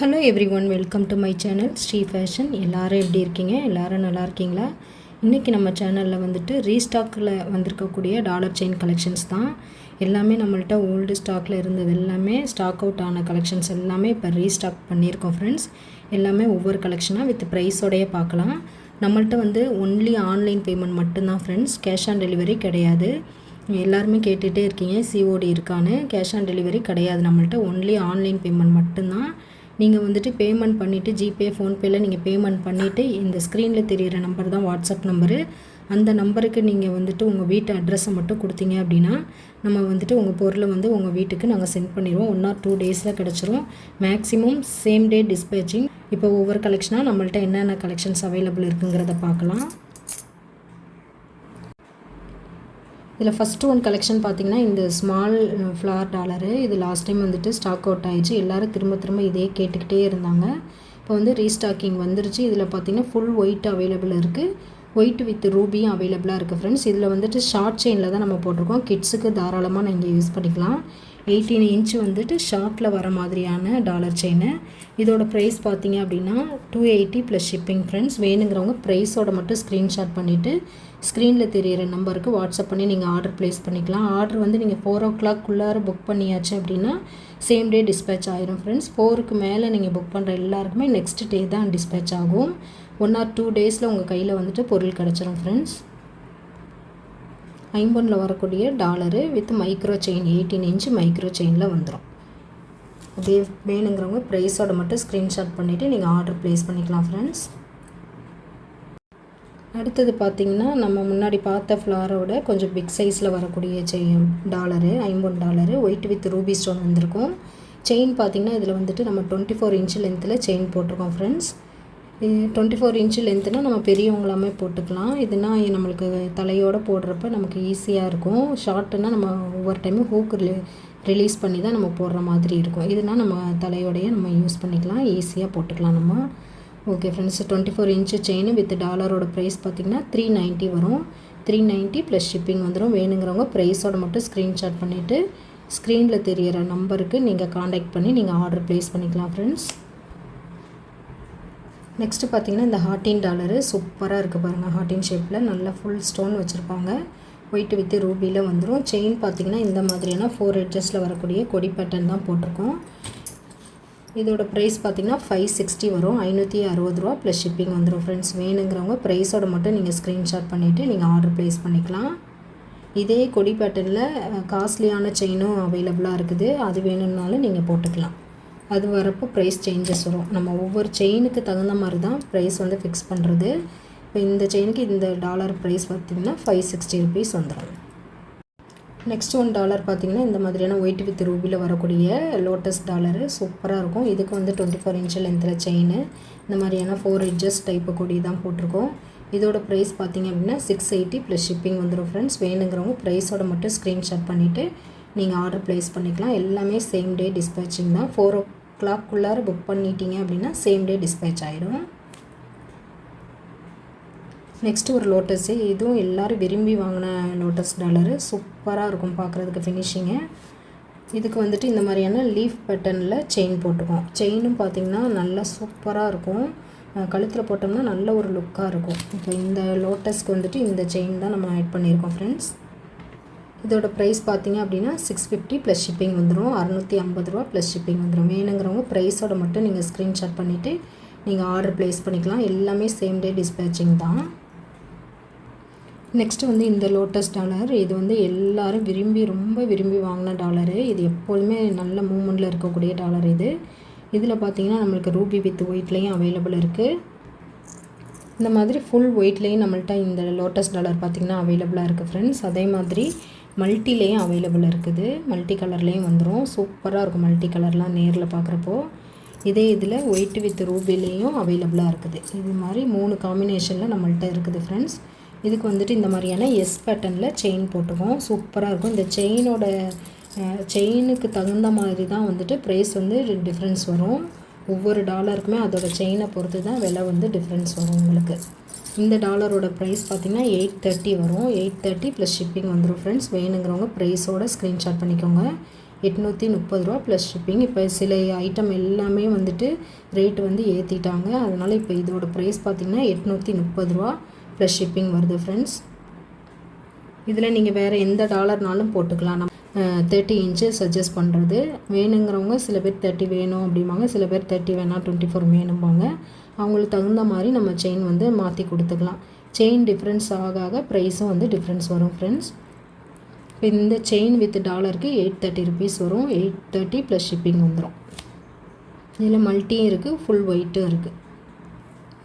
Hello everyone welcome to my channel Shri fashion எல்லோரும் எப்படி இருக்கீங்க? எல்லாரும் நல்லா இருக்கீங்களா? இன்றைக்கி நம்ம சேனலில் வந்துட்டு ரீஸ்டாக்கில் வந்திருக்கக்கூடிய டாலர் செயின் கலெக்ஷன்ஸ் தான். எல்லாமே நம்மள்ட்ட ஓல்டு ஸ்டாக்கில் இருந்தது எல்லாமே ஸ்டாக் அவுட் ஆன கலெக்ஷன்ஸ் எல்லாமே இப்போ ரீஸ்டாக் பண்ணியிருக்கோம் ஃப்ரெண்ட்ஸ் எல்லாமே ஒவ்வொரு கலெக்ஷனாக வித் ப்ரைஸோடைய பார்க்கலாம். நம்மள்ட்ட வந்து ஒன்லி ஆன்லைன் பேமெண்ட் மட்டும்தான் ஃப்ரெண்ட்ஸ் கேஷ் ஆன் டெலிவரி கிடையாது. எல்லாருமே கேட்டுகிட்டே இருக்கீங்க சிஓடி இருக்கான்னு. கேஷ் ஆன் டெலிவரி கிடையாது நம்மள்ட்ட. ஒன்லி ஆன்லைன் பேமெண்ட் மட்டும்தான். நீங்கள் வந்துட்டு பேமெண்ட் பண்ணிவிட்டு ஜிபே ஃபோன்பேயில் நீங்கள் பேமெண்ட் பண்ணிவிட்டு இந்த ஸ்க்ரீனில் தெரிகிற நம்பர் தான் வாட்ஸ்அப் நம்பரு அந்த நம்பருக்கு நீங்கள் வந்துட்டு உங்கள் வீட்டு அட்ரஸை மட்டும் கொடுத்தீங்க அப்படின்னா நம்ம வந்துட்டு உங்கள் பொருளை வந்து உங்கள் வீட்டுக்கு நாங்கள் சென்ட் பண்ணிடுவோம். ஒன் ஆர் டூ டேஸில் கிடச்சிரும். மேக்ஸிமம் சேம் டே டிஸ்பேச்சிங் இப்போ ஒவ்வொரு கலெக்ஷனாக நம்மள்ட்ட என்னென்ன கலெக்ஷன்ஸ் அவைலபிள் இருக்குங்கிறத பார்க்கலாம். இதில் ஃபஸ்ட்டு ஒன் கலெக்ஷன் பார்த்தீங்கன்னா இந்த ஸ்மால் ஃப்ளவர் டாலரு இது லாஸ்ட் டைம் வந்துட்டு ஸ்டாக் அவுட் ஆயிடுச்சு. எல்லோரும் திரும்ப திரும்ப இதே கேட்டுக்கிட்டே இருந்தாங்க. இப்போ வந்து ரீஸ்டாக்கிங் வந்துருச்சு. இதில் பார்த்தீங்கன்னா ஃபுல் ஒயிட் அவைலபிள் இருக்குது ஒயிட் வித் ரூபியும் அவைலபிளாக இருக்குது ஃப்ரெண்ட்ஸ் இதில் வந்துட்டு ஷார்ட் செயினில் தான் நம்ம போட்டிருக்கோம். கிட்ஸுக்கு தாராளமாக நீங்கள் யூஸ் பண்ணிக்கலாம். எயிட்டீன் இன்ச்சு வந்துட்டு ஷார்ட்டில் வர மாதிரியான டாலர் செயின் இதோட ப்ரைஸ் பார்த்தீங்க அப்படின்னா two eighty plus shipping friends வேணுங்கிறவங்க ப்ரைஸோட மட்டும் ஸ்க்ரீன்ஷாட் பண்ணிவிட்டு ஸ்க்ரீனில் தெரியிற நம்பருக்கு வாட்ஸ்அப் பண்ணி நீங்கள் ஆர்டர் ப்ளேஸ் பண்ணிக்கலாம். ஆர்டர் வந்து நீங்கள் ஃபோர் ஓ கிளாக்குள்ளார புக் பண்ணியாச்சு அப்படின்னா சேம் டே டிஸ்பேச் ஆயிரும் ஃப்ரெண்ட்ஸ் ஃபோருக்கு மேலே நீங்கள் புக் பண்ணுற எல்லாருக்குமே நெக்ஸ்ட் டே தான் டிஸ்பேச் ஆகும். ஒன் ஆர் டூ டேஸில் உங்கள் கையில் வந்துட்டு பொருள் கிடச்சிரும் ஃப்ரெண்ட்ஸ் ஐம்பனில் வரக்கூடிய dollar with micro chain eighteen inch micro செயினில் வந்துடும் அப்படியே வேணுங்கிறவங்க ப்ரைஸோட மட்டும் ஸ்க்ரீன்ஷாட் பண்ணிவிட்டு நீங்கள் ஆர்டர் ப்ளேஸ் பண்ணிக்கலாம் ஃப்ரெண்ட்ஸ் அடுத்தது பார்த்திங்கன்னா நம்ம முன்னாடி பார்த்த ஃப்ளாரோட கொஞ்சம் பிக் சைஸில் வரக்கூடிய செயின் டாலரு ஐம்பொன் dollar white with ruby stone வந்திருக்கும். செயின் பார்த்திங்கன்னா இதில் வந்துட்டு நம்ம டுவெண்ட்டி ஃபோர் இன்ச்சு லென்த்தில் செயின் போட்டிருக்கோம் ஃப்ரெண்ட்ஸ் டுவெண்ட்டி ஃபோர் இன்ச்சு லென்த்துனால் நம்ம பெரியவங்களாமே போட்டுக்கலாம். இதுனா நம்மளுக்கு தலையோடு போடுறப்ப நமக்கு ஈஸியாக இருக்கும். ஷார்ட்டுன்னா நம்ம ஒவ்வொரு டைமும் ஹூக்கு ரிலீஸ் பண்ணி தான் நம்ம போடுற மாதிரி இருக்கும். இதுனா நம்ம தலையோடையே நம்ம யூஸ் பண்ணிக்கலாம். ஈஸியாக போட்டுக்கலாம் நம்ம. Okay friends twenty four inch chain with டாலரோட price பார்த்திங்கன்னா த்ரீ நைன்ட்டி வரும். த்ரீ நைன்ட்டி ப்ளஸ் ஷிப்பிங் வந்துடும் வேணுங்கிறவங்க ப்ரைஸோட மட்டும் ஸ்க்ரீன்ஷாட் பண்ணிவிட்டு ஸ்க்ரீனில் தெரிகிற நம்பருக்கு நீங்கள் காண்டாக்ட் பண்ணி நீங்கள் ஆர்டர் ப்ளேஸ் பண்ணிக்கலாம் ஃப்ரெண்ட்ஸ் நெக்ஸ்ட்டு பார்த்தீங்கன்னா இந்த ஹார்டின் டாலரு சூப்பராக இருக்குது பாருங்கள் ஹார்டின் ஷேப்பில் நல்லா ஃபுல் ஸ்டோன் வச்சுருப்பாங்க. ஒயிட் வித்து ரூபியில் வந்துடும் செயின் பார்த்திங்கன்னா இந்த மாதிரியான ஃபோர் எட்ஜஸில் வரக்கூடிய கொடி பேட்டர்ன் தான் போட்டிருக்கோம். இதோட ப்ரைஸ் பார்த்திங்கன்னா ஃபைவ் சிக்ஸ்டி வரும். ஐநூற்றி அறுபது ரூபா ப்ளஸ் ஷிப்பிங் வந்துடும் ஃப்ரெண்ட்ஸ் வேணுங்கிறவங்க ப்ரைஸோட மட்டும் நீங்கள் ஸ்க்ரீன்ஷாட் பண்ணிவிட்டு நீங்கள் ஆர்டர் ப்ளேஸ் பண்ணிக்கலாம். இதே கொடி பேட்டர்னில் காஸ்ட்லியான செயினும் அவைலபிளாக இருக்குது. அது வேணும்னாலும் நீங்கள் போட்டுக்கலாம். அது வரப்போ ப்ரைஸ் சேஞ்சஸ் வரும். நம்ம ஒவ்வொரு செயினுக்கு தகுந்த மாதிரி தான் ப்ரைஸ் வந்து ஃபிக்ஸ் பண்ணுறது இப்போ இந்த செயினுக்கு இந்த டாலர் ப்ரைஸ் பார்த்திங்கன்னா ஃபைவ் சிக்ஸ்டி ருபீஸ் வந்துடும் நெக்ஸ்ட் ஒன் டாலர் பார்த்திங்கன்னா இந்த மாதிரியான ஒயிட் வித் ரூபியில் வரக்கூடிய லோட்டஸ் டாலரு சூப்பராக இருக்கும். இதுக்கு வந்து டுவெண்ட்டி ஃபோர் இன்ச்சில் லென்த்தில் செயின் இந்த மாதிரியான ஃபோர் எட்ஜஸ் டைப்பு கொடி தான் போட்டிருக்கோம். இதோட ப்ரைஸ் பார்த்திங்க அப்படின்னா சிக்ஸ் எயிட்டி ப்ளஸ் ஷிப்பிங் வந்துடும் ஃப்ரெண்ட்ஸ் வேணுங்கிறவங்க ப்ரைஸோட மட்டும் ஸ்க்ரீன்ஷாட் பண்ணிவிட்டு நீங்கள் ஆர்டர் ப்ளேஸ் பண்ணிக்கலாம். எல்லாமே சேம் டே டிஸ்பேச்சிங் தான். ஃபோர் ஓ கிளாக்குள்ளார புக் பண்ணிட்டீங்க அப்படின்னா சேம் டே டிஸ்பேச் ஆகிடும் நெக்ஸ்ட்டு ஒரு லோட்டஸு இதுவும் எல்லோரும் விரும்பி வாங்கின லோட்டஸ் டாலரு சூப்பராக இருக்கும் பார்க்குறதுக்கு ஃபினிஷிங்கு இதுக்கு வந்துட்டு இந்த மாதிரியான லீஃப் பட்டனில் செயின் போட்டுக்கோம் செயினும் பார்த்திங்கன்னா நல்லா சூப்பராக இருக்கும். கழுத்தில் போட்டோம்னா நல்ல ஒரு லுக்காக இருக்கும். இப்போ இந்த லோட்டஸ்க்கு வந்துட்டு இந்த செயின் தான் நம்ம ஆட் பண்ணியிருக்கோம் ஃப்ரெண்ட்ஸ் இதோட ப்ரைஸ் பார்த்தீங்க அப்படின்னா சிக்ஸ் ஃபிஃப்டி ப்ளஸ் ஷிப்பிங் வந்துடும் அறநூற்றி ஐம்பது ரூபா ப்ளஸ் ஷிப்பிங் வந்துடும் வேணுங்கிறவங்க ப்ரைஸோட மட்டும் நீங்கள் ஸ்க்ரீன்ஷாட் பண்ணிவிட்டு நீங்கள் ஆர்டர் ப்ளேஸ் பண்ணிக்கலாம். எல்லாமே சேம் டே டிஸ்பேச்சிங் தான். நெக்ஸ்ட்டு வந்து இந்த லோட்டஸ் டாலர் இது வந்து எல்லோரும் விரும்பி ரொம்ப விரும்பி வாங்கின டாலரு இது எப்போதுமே நல்ல மூமெண்ட்டில் இருக்கக்கூடிய டாலர் இது. இதில் பார்த்தீங்கன்னா நம்மளுக்கு ரூபி வித் ஒயிட்லேயும் அவைலபிள் இருக்குது இந்த மாதிரி ஃபுல் ஒயிட்லேயும் நம்மள்ட்ட இந்த லோட்டஸ் டாலர் பார்த்திங்கன்னா அவைலபிளாக இருக்குது ஃப்ரெண்ட்ஸ் அதே மாதிரி மல்டிலேயும் அவைலபிள் இருக்குது. மல்டி கலர்லேயும் வந்துடும் சூப்பராக இருக்கும் மல்டி கலர்லாம் நேரில் பார்க்குறப்போ இதே இதில் ஒயிட் வித் ரூபிலேயும் அவைலபிளாக இருக்குது. இது மாதிரி மூணு காம்பினேஷனில் நம்மள்கிட்ட இருக்குது ஃப்ரெண்ட்ஸ் இதுக்கு வந்துட்டு இந்த மாதிரியான எஸ் பேட்டர்னில் செயின் போட்டுக்கோம் சூப்பராக இருக்கும். இந்த செயினோட செயினுக்கு தகுந்த மாதிரி தான் வந்துட்டு ப்ரைஸ் வந்து டிஃப்ரென்ஸ் வரும். ஒவ்வொரு டாலருக்குமே அதோட செயினை பொறுத்து தான் விலை வந்து டிஃப்ரென்ஸ் வரும் உங்களுக்கு. இந்த டாலரோட ப்ரைஸ் பார்த்திங்கன்னா எயிட் தேர்ட்டி வரும். எயிட் தேர்ட்டி ப்ளஸ் ஷிப்பிங் வந்துடும் ஃப்ரெண்ட்ஸ் வேணுங்கிறவங்க ப்ரைஸோட ஸ்க்ரீன்ஷாட் பண்ணிக்கோங்க. எட்நூற்றி முப்பது ரூபா ப்ளஸ் ஷிப்பிங் இப்போ சில ஐட்டம் எல்லாமே வந்துட்டு ரேட்டு வந்து ஏற்றிட்டாங்க அதனால் இப்போ இதோட ப்ரைஸ் பார்த்திங்கன்னா எட்நூற்றி முப்பது ரூபா ப்ளஸ் ஷிப்பிங் வருது ஃப்ரெண்ட்ஸ் இதில் நீங்கள் வேறு எந்த டாலர்னாலும் போட்டுக்கலாம். நம்ம தேர்ட்டி இன்ச்சு சஜஸ்ட் பண்ணுறது வேணுங்கிறவங்க சில பேர் தேர்ட்டி வேணும் அப்படிம்பாங்க. சில பேர் தேர்ட்டி வேணாம் டுவெண்ட்டி ஃபோர் வேணும்பாங்க. அவங்களுக்கு தகுந்த மாதிரி நம்ம செயின் வந்து மாற்றி கொடுத்துக்கலாம். செயின் டிஃப்ரென்ஸ் ஆக ஆக ப்ரைஸும் வந்து டிஃப்ரென்ஸ் வரும் ஃப்ரெண்ட்ஸ் இப்போ இந்த செயின் வித் டாலருக்கு எயிட் தேர்ட்டி ருபீஸ் வரும். எயிட் தேர்ட்டி ப்ளஸ் ஷிப்பிங் வந்துடும் இதில் மல்ட்டியும் இருக்குது ஃபுல் ஒயிட்டும் இருக்குது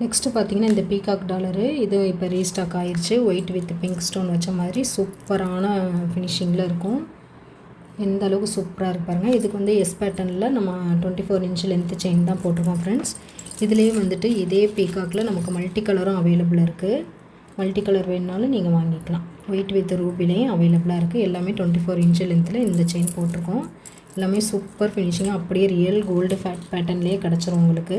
நெக்ஸ்ட்டு பார்த்தீங்கன்னா இந்த பீகாக் டாலரு இது இப்போ ரீஸ்டாக் ஆயிடுச்சு ஒயிட் வித் பிங்க் ஸ்டோன் வச்ச மாதிரி சூப்பரான ஃபினிஷிங்கில் இருக்கும். எந்த அளவுக்கு சூப்பராக இருப்பாருங்க இதுக்கு வந்து எஸ் பேட்டர்னில் நம்ம twenty four inch length chain தான் போட்டிருக்கோம் ஃப்ரெண்ட்ஸ் இதுலேயே வந்துட்டு இதே பீகாக்கில் நமக்கு மல்டி கலரும் அவைலபிள் இருக்குது மல்டி கலர் வேணுனாலும் நீங்கள் வாங்கிக்கலாம். ஒயிட் வித் ரூபிலையும் அவைலபிளாக இருக்குது எல்லாமே டுவெண்ட்டி ஃபோர் இன்ச்சு லென்த்தில் இந்த செயின் போட்டிருக்கோம். எல்லாமே சூப்பர் ஃபினிஷிங்காக அப்படியே ரியல் கோல்டு ஃபேட் பேட்டர்ன்லேயே கிடச்சிரும் உங்களுக்கு.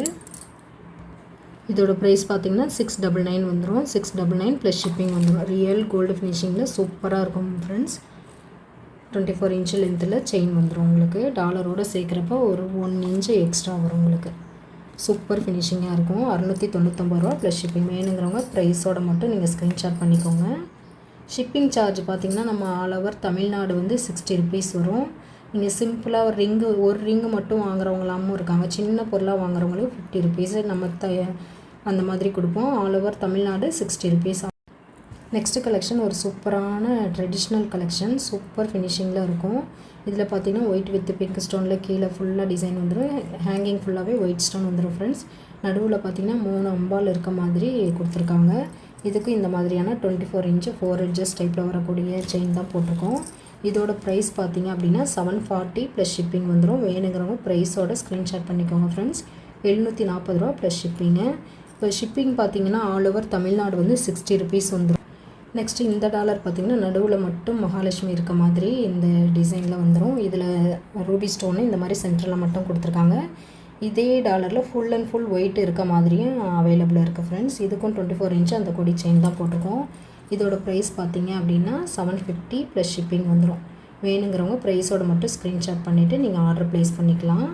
இதோட ப்ரைஸ் பார்த்தீங்கன்னா சிக்ஸ் டபுள் நைன் வந்துடும் six double nine plus shipping வந்துடும் ரியல் கோல்டு ஃபினிஷிங்கில் சூப்பராக இருக்கும் ஃப்ரெண்ட்ஸ் டுவெண்ட்டி ஃபோர் இன்ச்சு லென்த்தில் செயின் வந்துடும் உங்களுக்கு. டாலரோடு சேர்க்குறப்ப ஒரு ஒன் இன்ச்சு எக்ஸ்ட்ரா வரும் உங்களுக்கு. சூப்பர் ஃபினிஷிங்காக இருக்கும். அறநூற்றி தொண்ணூற்றம்பது ரூபா ப்ளஸ் ஷிப்பிங் வேணுங்கிறவங்க ப்ரைஸோட மட்டும் நீங்கள் ஸ்க்ரீன்ஷாட் பண்ணிக்கோங்க. ஷிப்பிங் சார்ஜ் பார்த்திங்கன்னா நம்ம ஆல் ஓவர் தமிழ்நாடு வந்து சிக்ஸ்டி ருபீஸ் வரும். நீங்கள் சிம்பிளாக ஒரு ரிங்கு ஒரு ரிங்கு மட்டும் வாங்குறவங்களாமும் இருக்காங்க. சின்ன பொருளாக வாங்குறவங்களும் ஃபிஃப்டி ருபீஸு நம்ம த அந்த மாதிரி கொடுப்போம். All over Tamil Nadu sixty rupees next collection ஒரு சூப்பரான ட்ரெடிஷ்னல் கலெக்ஷன் சூப்பர் ஃபினிஷிங்கில் இருக்கும். இதில் பார்த்தீங்கன்னா ஒயிட் வித் பிங்க் ஸ்டோனில் கீழே ஃபுல்லாக டிசைன் வந்துடும் ஹேங்கிங் ஃபுல்லாகவே ஒயிட் ஸ்டோன் வந்துடும் ஃப்ரெண்ட்ஸ் நடுவில் பார்த்தீங்கன்னா மூணு அம்பால் இருக்க மாதிரி கொடுத்துருக்காங்க. இதுக்கு இந்த மாதிரியான twenty four inch four inches டைப்பில் வரக்கூடிய செயின் தான் போட்டிருக்கோம். இதோட ப்ரைஸ் பார்த்தீங்க அப்படின்னா செவன் ஃபார்ட்டி ப்ளஸ் ஷிப்பிங் வந்துடும் வேணுங்கிறவங்க ப்ரைஸோட ஸ்க்ரீன்ஷாட் பண்ணிக்கோங்க ஃப்ரெண்ட்ஸ் எழுநூற்றி நாற்பது ரூபா ப்ளஸ் ஷிப்பிங்கு இப்போ ஷிப்பிங் பார்த்தீங்கன்னா ஆல் ஓவர் தமிழ்நாடு வந்து சிக்ஸ்டி ருபீஸ் வந்துடும் நெக்ஸ்ட்டு இந்த டாலர் பார்த்திங்கன்னா நடுவில் மட்டும் மகாலட்சுமி இருக்க மாதிரி இந்த டிசைனில் வந்துடும் இதில் ரூபி ஸ்டோனு இந்த மாதிரி சென்டரில் மட்டும் கொடுத்துருக்காங்க. இதே டாலரில் ஃபுல் அண்ட் ஃபுல் ஒயிட் இருக்க மாதிரியும் அவைலபிளாக இருக்குது ஃப்ரெண்ட்ஸ் இதுக்கும் டுவெண்ட்டி ஃபோர் இன்ச் அந்த கொடி செயின் தான் போட்டிருக்கோம். இதோட ப்ரைஸ் பார்த்தீங்க அப்படின்னா செவன் ஃபிஃப்டி ப்ளஸ் ஷிப்பிங் வந்துடும் வேணுங்கிறவங்க ப்ரைஸோட மட்டும் ஸ்க்ரீன்ஷாட் பண்ணிவிட்டு நீங்கள் ஆர்டர் ப்ளேஸ் பண்ணிக்கலாம்.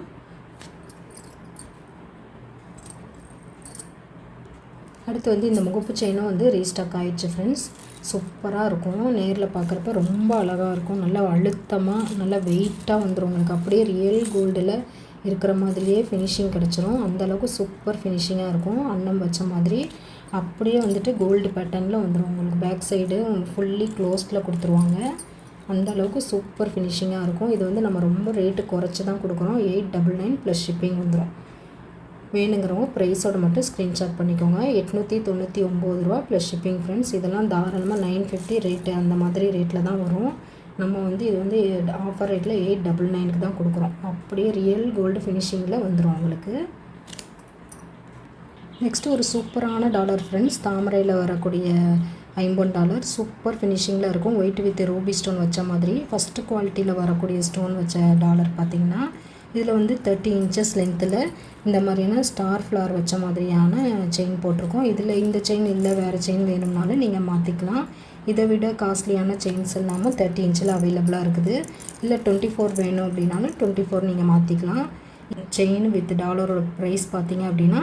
அடுத்து வந்து இந்த முகப்பு செயினும் வந்து ரீஸ்டாக் ஆயிடுச்சு ஃப்ரெண்ட்ஸ் சூப்பராக இருக்கும். நேரில் பார்க்குறப்ப ரொம்ப அழகாக இருக்கும். நல்லா அழுத்தமாக நல்லா வெயிட்டாக வந்துடும் உங்களுக்கு அப்படியே ரியல் கோல்டில் இருக்கிற மாதிரியே ஃபினிஷிங் கிடச்சிரும். அந்தளவுக்கு சூப்பர் ஃபினிஷிங்காக இருக்கும். அன்னம் வச்ச மாதிரி. அப்படியே வந்துட்டு கோல்டு பேட்டர்னில் வந்துடும் உங்களுக்கு பேக் சைடு ஃபுல்லி க்ளோஸ்டில் கொடுத்துருவாங்க. அந்த அளவுக்கு சூப்பர் ஃபினிஷிங்காக இருக்கும். இது வந்து நம்ம ரொம்ப ரேட்டு குறைச்சி தான் கொடுக்குறோம். Eight double nine plus shipping வந்துடும் வேணுங்கிறவங்க ப்ரைஸோட மட்டும் ஸ்க்ரீன்ஷாட் பண்ணிக்கோங்க. எட்நூற்றி தொண்ணூற்றி ஒம்பது ரூபா ப்ளஸ் ஷிப்பிங் ஃப்ரெண்ட்ஸ் இதெல்லாம் தாராளமாக நைன் ஃபிஃப்டி ரேட்டு அந்த மாதிரி ரேட்டில் தான் வரும். நம்ம வந்து இது வந்து ஆஃபர் ரேட்டில் எயிட் டபுள் நைனுக்கு தான் கொடுக்குறோம். அப்படியே ரியல் கோல்டு ஃபினிஷிங்கில் வந்துடும் உங்களுக்கு. நெக்ஸ்ட்டு ஒரு சூப்பரான டாலர் ஃப்ரெண்ட்ஸ் தாமரையில் வரக்கூடிய ஐம்பது டாலர் சூப்பர் ஃபினிஷிங்கில் இருக்கும். ஒயிட் வித் ரூபி ஸ்டோன் வச்ச மாதிரி. ஃபஸ்ட்டு குவாலிட்டியில் வரக்கூடிய ஸ்டோன் வச்ச டாலர் பார்த்திங்கன்னா இதில் வந்து தேர்ட்டி இன்ச்சஸ் லென்த்தில் இந்த மாதிரியான ஸ்டார் ஃப்ளவர் வச்ச மாதிரியான செயின் போட்டிருக்கோம். இதில் இந்த செயின் இல்லை வேறு செயின் வேணும்னாலும் நீங்கள் மாற்றிக்கலாம். இதை விட காஸ்ட்லியான செயின்ஸ் இல்லாமல் தேர்ட்டி இன்ச்சில் அவைலபிளாக இருக்குது. இல்லை டுவெண்ட்டி ஃபோர் வேணும் அப்படின்னாலும் டுவெண்ட்டி ஃபோர் நீங்கள் மாற்றிக்கலாம். செயின் வித் டாலரோட ப்ரைஸ் பார்த்தீங்க அப்படின்னா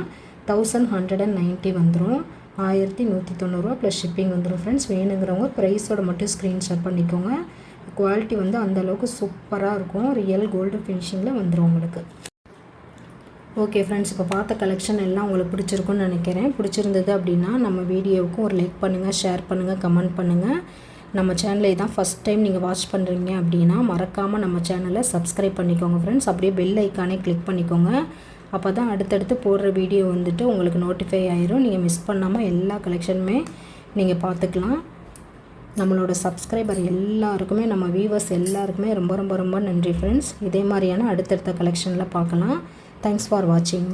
தௌசண்ட் ஹண்ட்ரட் அண்ட் நைன்ட்டி வந்துடும் ஆயிரத்தி நூற்றி தொண்ணூறுரூவா ப்ளஸ் ஷிப்பிங் வந்துடும் ஃப்ரெண்ட்ஸ் வேணுங்கிறவங்க ப்ரைஸோட மட்டும் ஸ்க்ரீன்ஷாட் பண்ணிக்கோங்க. குவாலிட்டி வந்து அந்தளவுக்கு சூப்பராக இருக்கும். ரியல் கோல்டு ஃபினிஷிங்கில் வந்துடும் உங்களுக்கு. ஓகே ஃப்ரெண்ட்ஸ் இப்போ பார்த்த கலெக்ஷன் எல்லாம் உங்களுக்கு பிடிச்சிருக்குன்னு நினைக்கிறேன். பிடிச்சிருந்தது அப்படின்னா நம்ம வீடியோவுக்கும் ஒரு லைக் பண்ணுங்கள் ஷேர் பண்ணுங்கள் கமெண்ட் பண்ணுங்கள் நம்ம சேனலை தான் ஃபஸ்ட் டைம் நீங்கள் வாட்ச் பண்ணுறீங்க அப்படின்னா மறக்காமல் நம்ம சேனலை சப்ஸ்கிரைப் பண்ணிக்கோங்க ஃப்ரெண்ட்ஸ் அப்படியே பெல் ஐக்கானே கிளிக் பண்ணிக்கோங்க. அப்போ தான் அடுத்தடுத்து போடுற வீடியோ வந்துட்டு உங்களுக்கு நோட்டிஃபை ஆயிரும். நீங்கள் மிஸ் பண்ணாமல் எல்லா கலெக்ஷனுமே நீங்கள் பார்த்துக்கலாம். நம்மளோட சப்ஸ்கிரைபர் எல்லாருக்குமே நம்ம வியூவர்ஸ் எல்லாருக்குமே ரொம்ப ரொம்ப ரொம்ப நன்றி ஃப்ரெண்ட்ஸ் இதே மாதிரியான அடுத்தடுத்த கலெக்ஷனில் பார்க்கலாம். தேங்க்ஸ் ஃபார் வாட்சிங்